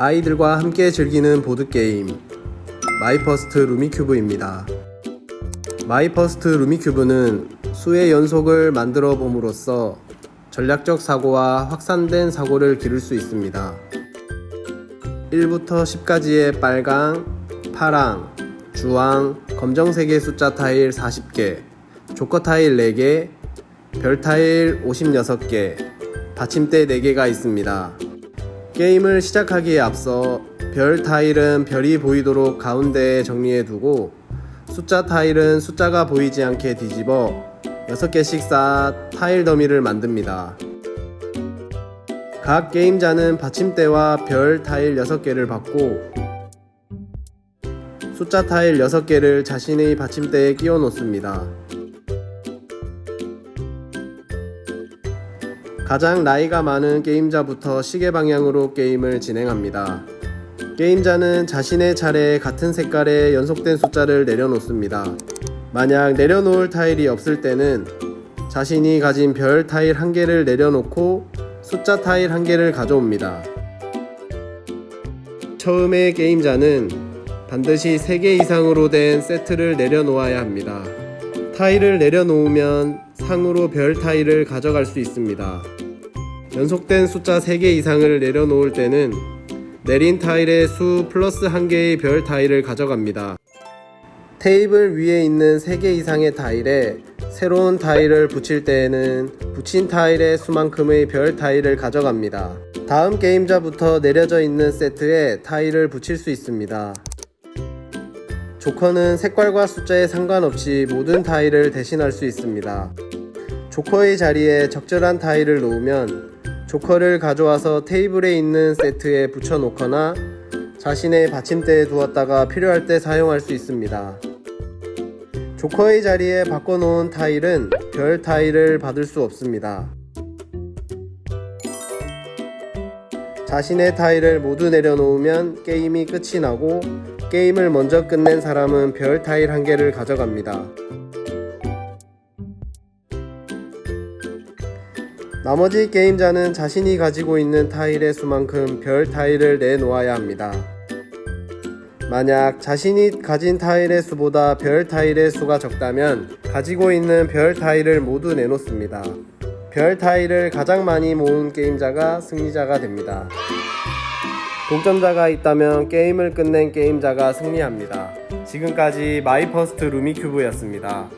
아이들과 함께 즐기는 보드게임 마이퍼스트 루미큐브입니다. 마이퍼스트 루미큐브는 수의 연속을 만들어 봄으로써 전략적 사고와 확산된 사고를 기를 수 있습니다. 1부터 10까지의 빨강, 파랑, 주황, 검정색의 숫자 타일 40개, 조커 타일 4개, 별 타일 56개, 받침대 4개가 있습니다. 게임을 시작하기에 앞서 별 타일은 별이 보이도록 가운데에 정리해 두고 숫자 타일은 숫자가 보이지 않게 뒤집어 6개씩 쌓아 타일 더미를 만듭니다. 각 게임자는 받침대와 별 타일 6개를 받고 숫자 타일 6개를 자신의 받침대에 끼워 놓습니다. 가장 나이가 많은 게임자부터 시계 방향으로 게임을 진행합니다. 게임자는 자신의 차례에 같은 색깔의 연속된 숫자를 내려놓습니다. 만약 내려놓을 타일이 없을 때는 자신이 가진 별 타일 한 개를 내려놓고 숫자 타일 한 개를 가져옵니다. 처음에 게임자는 반드시 3개 이상으로 된 세트를 내려놓아야 합니다. 타일을 내려놓으면 상으로 별 타일을 가져갈 수 있습니다. 연속된 숫자 3개 이상을 내려놓을 때는 내린 타일의 수 플러스 1개의 별 타일을 가져갑니다. 테이블 위에 있는 3개 이상의 타일에 새로운 타일을 붙일 때에는 붙인 타일의 수만큼의 별 타일을 가져갑니다. 다음 게임자부터 내려져 있는 세트에 타일을 붙일 수 있습니다. 조커는 색깔과 숫자에 상관없이 모든 타일을 대신할 수 있습니다. 조커의 자리에 적절한 타일을 놓으면 조커를 가져와서 테이블에 있는 세트에 붙여 놓거나 자신의 받침대에 두었다가 필요할 때 사용할 수 있습니다. 조커의 자리에 바꿔놓은 타일은 별 타일을 받을 수 없습니다. 자신의 타일을 모두 내려놓으면 게임이 끝이 나고 게임을 먼저 끝낸 사람은 별 타일 한 개를 가져갑니다. 나머지 게임자는 자신이 가지고 있는 타일의 수만큼 별 타일을 내놓아야 합니다. 만약 자신이 가진 타일의 수보다 별 타일의 수가 적다면 가지고 있는 별 타일을 모두 내놓습니다. 별 타일을 가장 많이 모은 게임자가 승리자가 됩니다. 동점자가 있다면 게임을 끝낸 게임자가 승리합니다. 지금까지 마이퍼스트 루미큐브였습니다.